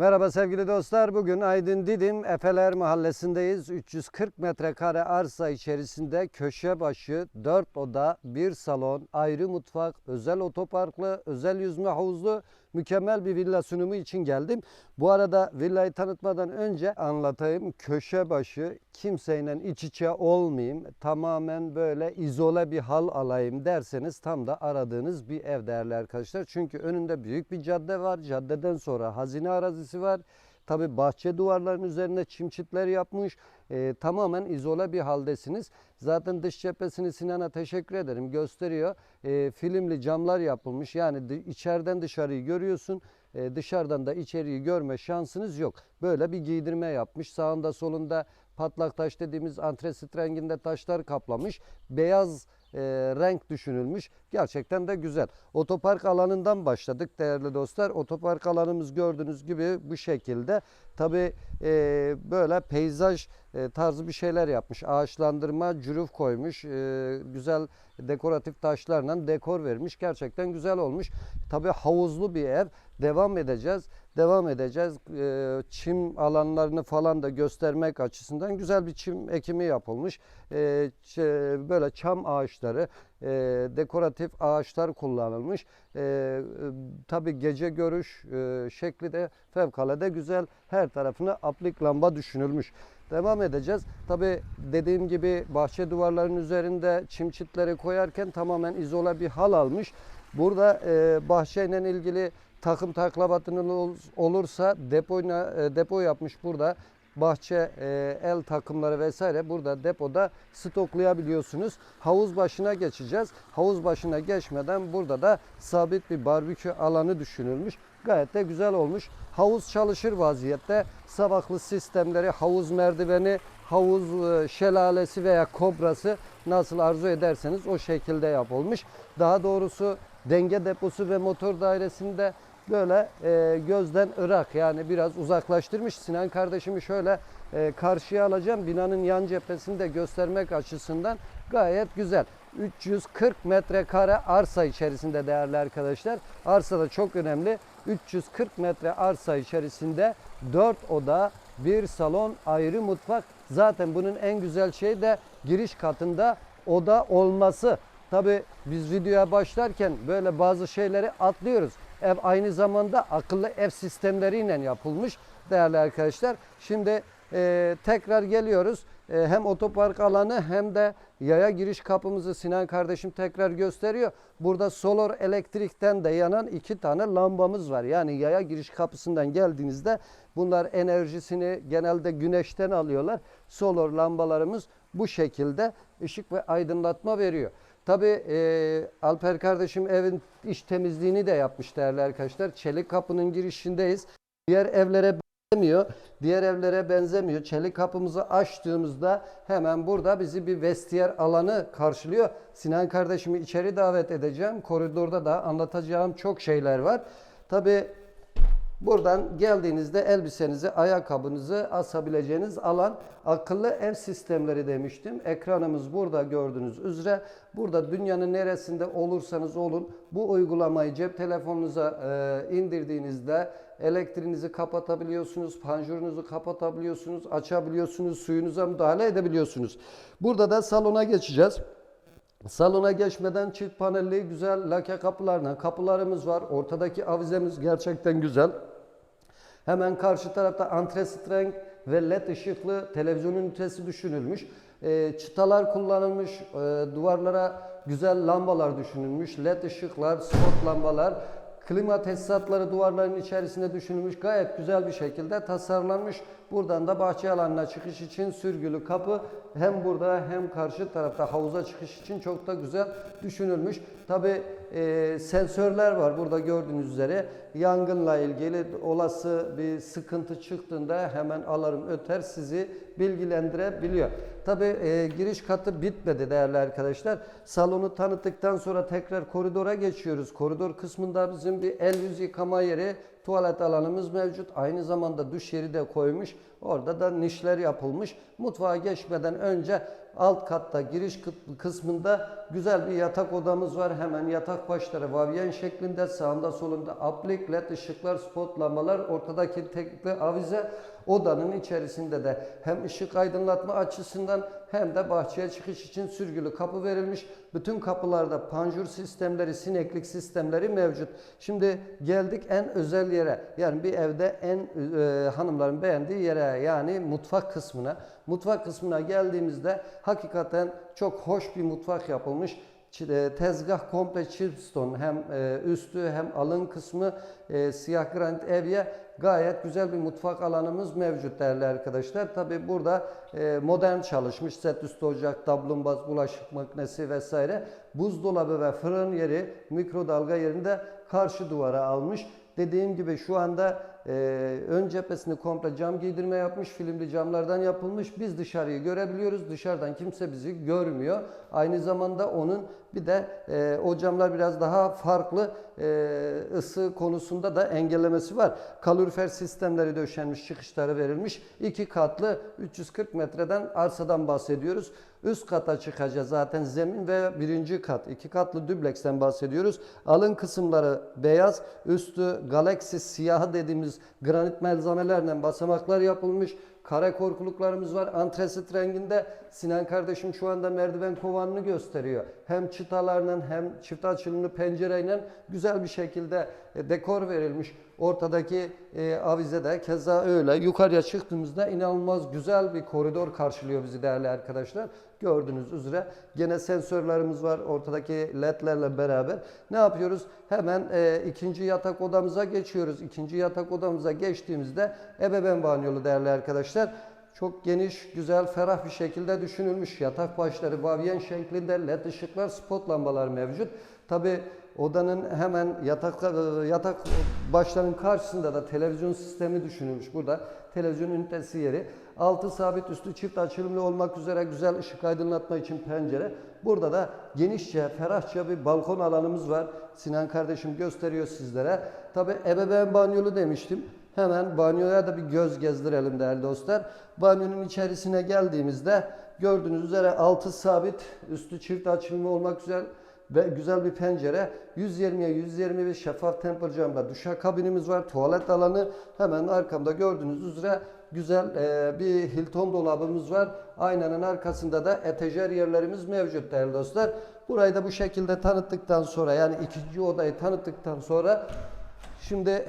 Merhaba sevgili dostlar. Bugün Aydın Didim Efeler Mahallesi'ndeyiz. 340 metrekare arsa içerisinde köşe başı 4 oda, 1 salon, ayrı mutfak, özel otoparklı, özel yüzme havuzlu mükemmel bir villa sunumu için geldim. Bu arada villayı tanıtmadan önce anlatayım. Köşe başı kimseyle iç içe olmayayım. Tamamen böyle izole bir hal alayım derseniz tam da aradığınız bir ev değerli arkadaşlar. Çünkü önünde büyük bir cadde var. Caddeden sonra hazine arazisi var. Tabi bahçe duvarlarının üzerine çim çitler yapmış. Ee, tamamen izole bir haldesiniz. Zaten dış cephesini Sinan'a teşekkür ederim gösteriyor. Ee, filmli camlar yapılmış. Yani içeriden dışarıyı görüyorsun. Ee, dışarıdan da içeriği görme şansınız yok. Böyle bir giydirme yapmış. Sağında solunda patlak taş dediğimiz antresit renginde taşlar kaplamış. Beyaz e, renk düşünülmüş. Gerçekten de güzel. Otopark alanından başladık değerli dostlar. Otopark alanımız gördüğünüz gibi bu şekilde. Tabi böyle peyzaj e, tarzı bir şeyler yapmış. Ağaçlandırma, cüruf koymuş. E, güzel dekoratif taşlarla dekor vermiş. Gerçekten güzel olmuş. Tabi havuzlu bir ev. Devam edeceğiz. Devam edeceğiz. E, çim alanlarını falan da göstermek açısından güzel bir çim ekimi yapılmış. E, ç- böyle çam ağaçları, e, dekoratif ağaçlar kullanılmış. E, tabii gece görüş e, şekli de fevkalade güzel. Her tarafına aplik lamba düşünülmüş. Devam edeceğiz. Tabii dediğim gibi bahçe duvarlarının üzerinde çim çitleri koyarken tamamen izole bir hal almış. Burada e, bahçeyle ilgili takım taklavatının ol- olursa depoyla, e, depo yapmış burada. Bahçe, e, el takımları vesaire burada depoda stoklayabiliyorsunuz. Havuz başına geçeceğiz. Havuz başına geçmeden burada da sabit bir barbekü alanı düşünülmüş. Gayet de güzel olmuş. Havuz çalışır vaziyette. Sabahlı sistemleri, havuz merdiveni, havuz e, şelalesi veya kobrası nasıl arzu ederseniz o şekilde yapılmış. Daha doğrusu denge deposu ve motor dairesinde böyle e, gözden ırak yani biraz uzaklaştırmış. Sinan kardeşimi şöyle e, karşıya alacağım. Binanın yan cephesini de göstermek açısından gayet güzel. 340 metrekare arsa içerisinde değerli arkadaşlar. Arsa da çok önemli. 340 metre arsa içerisinde 4 oda, bir salon, ayrı mutfak. Zaten bunun en güzel şeyi de giriş katında oda olması. Tabi biz videoya başlarken böyle bazı şeyleri atlıyoruz. Ev aynı zamanda akıllı ev sistemleriyle yapılmış değerli arkadaşlar. Şimdi e, tekrar geliyoruz. E, hem otopark alanı hem de yaya giriş kapımızı Sinan kardeşim tekrar gösteriyor. Burada solar elektrikten de yanan iki tane lambamız var. Yani yaya giriş kapısından geldiğinizde bunlar enerjisini genelde güneşten alıyorlar. Solar lambalarımız bu şekilde ışık ve aydınlatma veriyor. Tabii e, Alper kardeşim evin iç temizliğini de yapmış değerli arkadaşlar. Çelik kapının girişindeyiz. Diğer evlere benzemiyor. Diğer evlere benzemiyor. Çelik kapımızı açtığımızda hemen burada bizi bir vestiyer alanı karşılıyor. Sinan kardeşimi içeri davet edeceğim. Koridorda da anlatacağım çok şeyler var. Tabii Buradan geldiğinizde elbisenizi, ayakkabınızı asabileceğiniz alan akıllı ev sistemleri demiştim. Ekranımız burada gördüğünüz üzere. Burada dünyanın neresinde olursanız olun bu uygulamayı cep telefonunuza e, indirdiğinizde elektriğinizi kapatabiliyorsunuz, panjurunuzu kapatabiliyorsunuz, açabiliyorsunuz, suyunuza müdahale edebiliyorsunuz. Burada da salona geçeceğiz. Salona geçmeden çift panelli güzel lake kapılarla kapılarımız var. Ortadaki avizemiz gerçekten güzel. Hemen karşı tarafta antresit renk ve led ışıklı televizyon ünitesi düşünülmüş. Ee, çıtalar kullanılmış, ee, duvarlara güzel lambalar düşünülmüş, led ışıklar, spot lambalar, klima tesisatları duvarların içerisinde düşünülmüş. Gayet güzel bir şekilde tasarlanmış. Buradan da bahçe alanına çıkış için sürgülü kapı hem burada hem karşı tarafta havuza çıkış için çok da güzel düşünülmüş. Tabi sensörler var burada gördüğünüz üzere. Yangınla ilgili olası bir sıkıntı çıktığında hemen alarm öter sizi bilgilendirebiliyor. Tabi giriş katı bitmedi değerli arkadaşlar. Salonu tanıttıktan sonra tekrar koridora geçiyoruz. Koridor kısmında bizim bir el yüz yıkama yeri, tuvalet alanımız mevcut. Aynı zamanda duş yeri de koymuş. Orada da nişler yapılmış. Mutfağa geçmeden önce alt katta giriş kı- kısmında güzel bir yatak odamız var. Hemen yatak başları vavyen şeklinde sağında solunda aplik led ışıklar, spot lambalar, ortadaki tekli avize odanın içerisinde de hem ışık aydınlatma açısından hem de bahçeye çıkış için sürgülü kapı verilmiş. Bütün kapılarda panjur sistemleri, sineklik sistemleri mevcut. Şimdi geldik en özel yere. Yani bir evde en e, hanımların beğendiği yere yani mutfak kısmına. Mutfak kısmına geldiğimizde hakikaten çok hoş bir mutfak yapılmış. E, Tezgah komple chipstone hem e, üstü hem alın kısmı e, siyah granit evye gayet güzel bir mutfak alanımız mevcut değerli arkadaşlar. Tabi burada modern çalışmış set üstü ocak, dablumbaz, bulaşık makinesi vesaire buzdolabı ve fırın yeri mikrodalga yerinde karşı duvara almış. Dediğim gibi şu anda e, ön cephesini komple cam giydirme yapmış. Filmli camlardan yapılmış. Biz dışarıyı görebiliyoruz. Dışarıdan kimse bizi görmüyor. Aynı zamanda onun bir de e, o camlar biraz daha farklı e, ısı konusunda da engellemesi var. Kalorifer sistemleri döşenmiş, çıkışları verilmiş. iki katlı 340 metreden arsadan bahsediyoruz. Üst kata çıkacağız zaten zemin ve birinci kat. iki katlı dübleksten bahsediyoruz. Alın kısımları beyaz, üstü galaksi siyahı dediğimiz granit malzemelerle basamaklar yapılmış. Kare korkuluklarımız var. Antresit renginde Sinan kardeşim şu anda merdiven kovanını gösteriyor. Hem çıtalarla hem çift açılımlı pencereyle güzel bir şekilde e, dekor verilmiş. Ortadaki e, avize de keza öyle. Yukarıya çıktığımızda inanılmaz güzel bir koridor karşılıyor bizi değerli arkadaşlar. Gördüğünüz üzere gene sensörlerimiz var ortadaki ledlerle beraber. Ne yapıyoruz? Hemen e, ikinci yatak odamıza geçiyoruz. İkinci yatak odamıza geçtiğimizde ebeveyn banyolu değerli arkadaşlar. Çok geniş, güzel, ferah bir şekilde düşünülmüş. Yatak başları vavyen şeklinde led ışıklar, spot lambalar mevcut. Tabi odanın hemen yatak yatak başlarının karşısında da televizyon sistemi düşünülmüş. Burada televizyon ünitesi yeri. Altı sabit üstü çift açılımlı olmak üzere güzel ışık aydınlatma için pencere. Burada da genişçe, ferahça bir balkon alanımız var. Sinan kardeşim gösteriyor sizlere. Tabi ebeveyn banyolu demiştim. Hemen banyoya da bir göz gezdirelim değerli dostlar. Banyonun içerisine geldiğimizde gördüğünüz üzere altı sabit, üstü çift açılımlı olmak üzere ve güzel bir pencere. 120'ye 121 şeffaf temper camla duşakabinimiz var. Tuvalet alanı hemen arkamda gördüğünüz üzere güzel e, bir Hilton dolabımız var. Aynanın arkasında da etajer yerlerimiz mevcut değerli dostlar. Burayı da bu şekilde tanıttıktan sonra yani ikinci odayı tanıttıktan sonra şimdi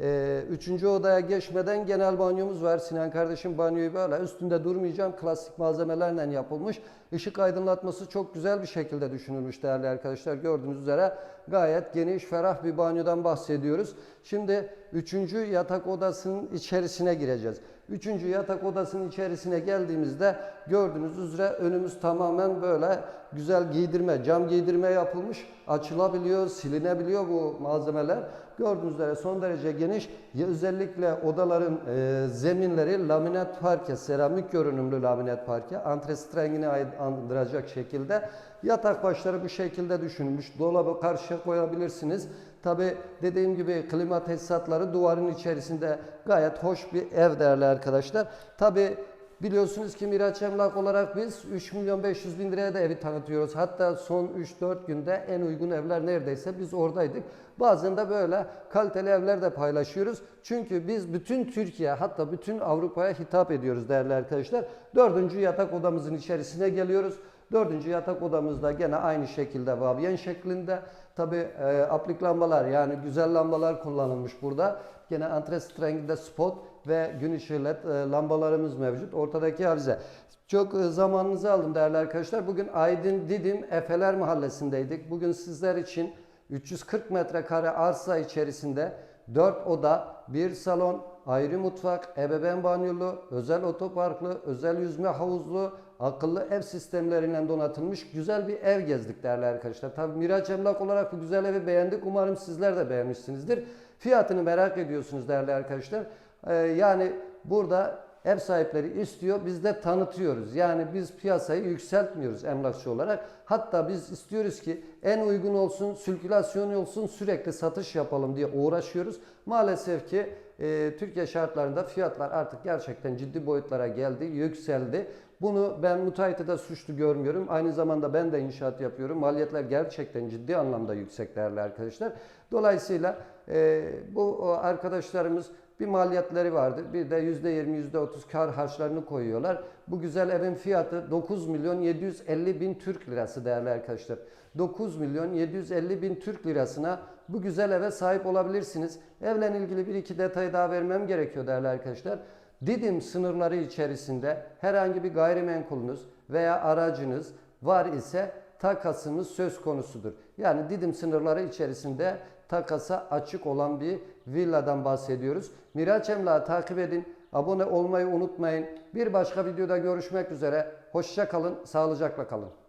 ee, üçüncü odaya geçmeden genel banyomuz var. Sinan kardeşim banyoyu böyle üstünde durmayacağım. Klasik malzemelerle yapılmış. Işık aydınlatması çok güzel bir şekilde düşünülmüş değerli arkadaşlar. Gördüğünüz üzere gayet geniş, ferah bir banyodan bahsediyoruz. Şimdi üçüncü yatak odasının içerisine gireceğiz. Üçüncü yatak odasının içerisine geldiğimizde gördüğünüz üzere önümüz tamamen böyle güzel giydirme, cam giydirme yapılmış. Açılabiliyor, silinebiliyor bu malzemeler. Gördüğünüz üzere son derece geniş. Özellikle odaların e, zeminleri laminat parke, seramik görünümlü laminat parke. Antresit rengini andıracak şekilde. Yatak başları bu şekilde düşünülmüş. Dolabı karşıya koyabilirsiniz. Tabi dediğim gibi klima tesisatları duvarın içerisinde gayet hoş bir ev değerli arkadaşlar. Tabi Biliyorsunuz ki Miraç Emlak olarak biz 3 milyon 500 bin liraya da evi tanıtıyoruz. Hatta son 3-4 günde en uygun evler neredeyse biz oradaydık. Bazen de böyle kaliteli evler de paylaşıyoruz. Çünkü biz bütün Türkiye hatta bütün Avrupa'ya hitap ediyoruz değerli arkadaşlar. Dördüncü yatak odamızın içerisine geliyoruz. Dördüncü yatak odamızda gene aynı şekilde vavyen şeklinde. Tabi e, aplik lambalar yani güzel lambalar kullanılmış burada. Gene antresit renginde spot ve gün ışığı led e, lambalarımız mevcut. Ortadaki avize. Çok e, zamanınızı aldım değerli arkadaşlar. Bugün Aydın Didim Efeler Mahallesi'ndeydik. Bugün sizler için 340 metrekare arsa içerisinde 4 oda, 1 salon, ayrı mutfak, ebeveyn banyolu, özel otoparklı, özel yüzme havuzlu, akıllı ev sistemleriyle donatılmış güzel bir ev gezdik değerli arkadaşlar. Tabii Miraç Emlak olarak bu güzel evi beğendik. Umarım sizler de beğenmişsinizdir. Fiyatını merak ediyorsunuz değerli arkadaşlar. Ee, yani burada ev sahipleri istiyor, biz de tanıtıyoruz. Yani biz piyasayı yükseltmiyoruz emlakçı olarak. Hatta biz istiyoruz ki en uygun olsun, sirkülasyon olsun, sürekli satış yapalım diye uğraşıyoruz. Maalesef ki e, Türkiye şartlarında fiyatlar artık gerçekten ciddi boyutlara geldi, yükseldi. Bunu ben müteahhiti de suçlu görmüyorum. Aynı zamanda ben de inşaat yapıyorum. Maliyetler gerçekten ciddi anlamda yüksek değerli arkadaşlar. Dolayısıyla e, bu arkadaşlarımız bir maliyetleri vardır. Bir de %20, %30 kar harçlarını koyuyorlar. Bu güzel evin fiyatı 9 milyon 750 bin Türk lirası değerli arkadaşlar. 9 milyon 750 bin Türk lirasına bu güzel eve sahip olabilirsiniz. Evle ilgili bir iki detay daha vermem gerekiyor değerli arkadaşlar. Didim sınırları içerisinde herhangi bir gayrimenkulünüz veya aracınız var ise takasımız söz konusudur. Yani Didim sınırları içerisinde takasa açık olan bir villadan bahsediyoruz. Miraç Emlak'ı takip edin. Abone olmayı unutmayın. Bir başka videoda görüşmek üzere. Hoşça kalın, sağlıcakla kalın.